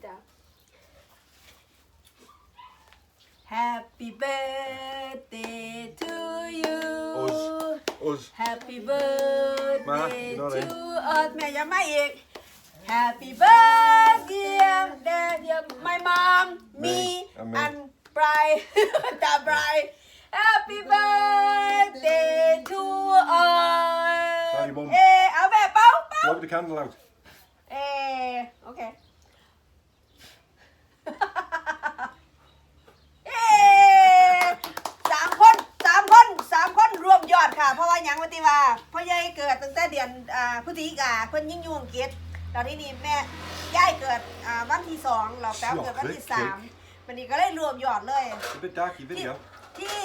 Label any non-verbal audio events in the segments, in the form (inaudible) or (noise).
พี่ดาว Happy birthday to you Us. Us. Happy birthday มาพี่น้องเลย to us แม่ยังไม่อีก Happy birthday dear my mom me Amen. and Brian (laughs) ตา Brian Happy birthday to us Sorry, Mum. เออเอาแบบเป้าเป้า Blow the candle out. เอ ยังวันที่ว่าพ่อใหญ่เกิดตั้งแต่เดือนอ่าพฤศจิกาเพิ่นยิ่งอยู่อังกฤษตอนนี้นี่แม่ย่ายเกิดอ่าวันที่สองเราแป๊บเกิดวันที่สามวันนี้ก็เลยรวมยอดเลย It's a bit darky video. ที่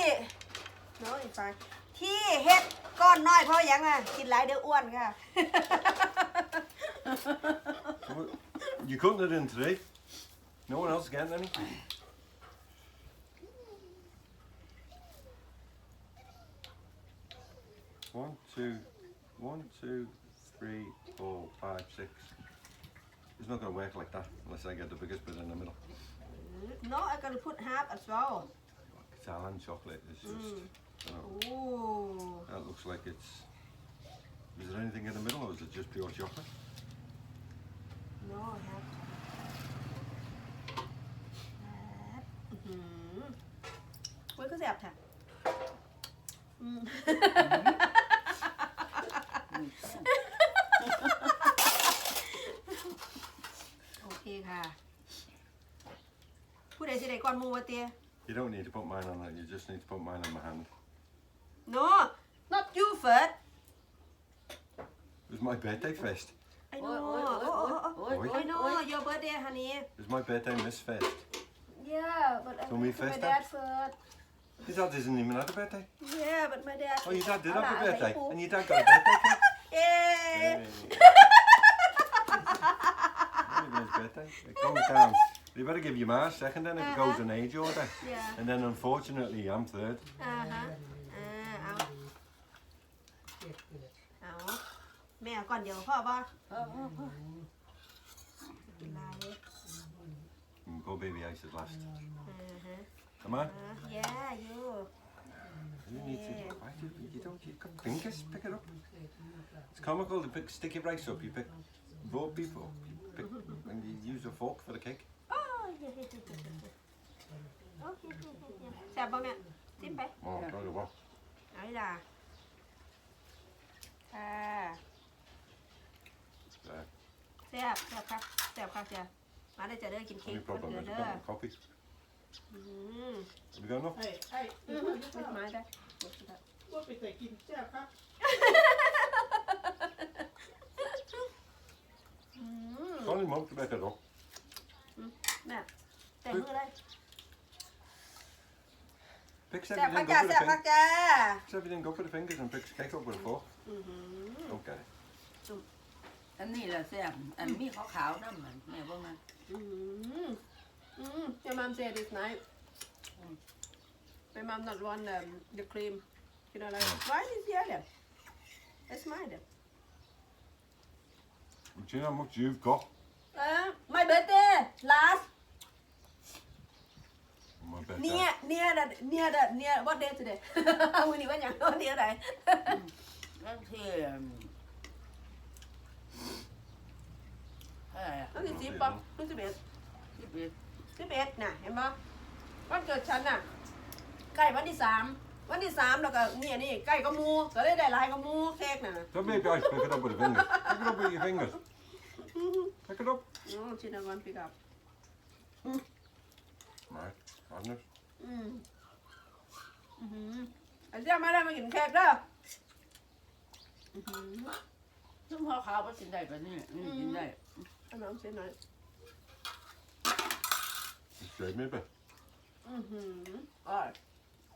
โน้อีกฝ่ายที่เฮ็ดก้อนน้อยเพราะหยังอะกินหลายเดี๋ยวอ้วนค่ะ So, You cutting it in today? No one else is getting any? one, two, one, two, three, four, five, six. It's not going to work like that unless I get the biggest bit in the middle. No, I'm going to put half as well. Italian chocolate is just. Mm. That looks like it's. Is there anything in the middle or is it just pure chocolate? No, I have to. Mm -hmm. Where could they have. (laughs) สิได้ก่อนหมูวะเตีย You don't need to put mine on that. You just need to put mine on my hand. no not you first It was my birthday first. I know oh, oh, oh, oh. Oi. I know your birthday honey It was my birthday miss first. yeah but I So me went to my first dad first Your dad doesn't even have a birthday. yeah but my dad Oh, your dad did have a Ala, birthday. ala, And your dad got a birthday cake. (laughs) เย้ Hey. Maybe his birthday. It goes (laughs) down. You better give your ma a second then if it goes in age order. yeah And then unfortunately I'm third. อ่าฮะอ่าเอาเอาแม่เอาก่อนเดียวพ่อป่ะกินลายเลย Mm, Go baby ice is last. อ่าฮะ Come on. อ่า yeah you You need to why do you, you don't you've got fingers, pick it up. It's comical to pick stick your rice up, you pick raw beef up, you pick (laughs) and you use a fork for the cake. แซ่บป่ะแม่จิ้มไป Oh, tell you what. เอาอีล่ะค่ะ There. แซ่บแซ่บครับแซ่บครับจ้ะมาได้จะเด้อกินเค้ก Only วัน problem เกิด is เด้ I've อ got no coffee. อืม Have we got enough? Hey, hey, อืมไม่ไม้ได้ว่าไปแต่กินแซ่บครับ อืม Only mum to make it up. แม่แต่งมือเลย Picks แซ่บพัก everything จ้า up with แซ่บ a พัก finger. จ้า Picks everything up with the fingers and picks cake up with a fork. อือหือ Don't get it. อันนี้แหละแซ่บอันมีขาวๆน้ำมันแม่บ่มา อืมอืม Your mom said it's nice My mom not want um, the cream you know like why is yellow It's mine then Do you know how much you've got? uh, My birthday last My birthday. near near the near the near what day today วันนี้วันอย่างวันนี้อะไรนั่นที่เท่าไหร่อะวันที่สิบปะวันที่สิบเอ็ดสิบเอ็ดสิบเอ็ดน่ะเห็นปะวันเกิดฉันน่ะใกล้วันที่สามวันที่สามแล้วก็นี่อันนี่ใกล้กับหมูก็เลยได้หลายกับหมูเค้กน่ะ Don't maybe I pick it up with a finger. Pick it up with your fingers. Pick it up. อ๋อชินวันปีกับ Right. Madness. อืมอือหือไอ้เจ้ามาได้มากินเค้กเด้ออือหือซึ่งขาวๆก็กินได้แบบนี้อืมกินได้เอาน้ำเส้นหน่อย You showed me a bit. อือหืออร่อย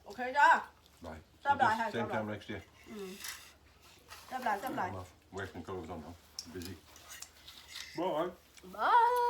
โอเคจ้า Right. Stop So that, just hey, Same stop time that. next year. อืมจับหลายจับหลาย I'm off. Working clothes on now. Busy. Bye. บาย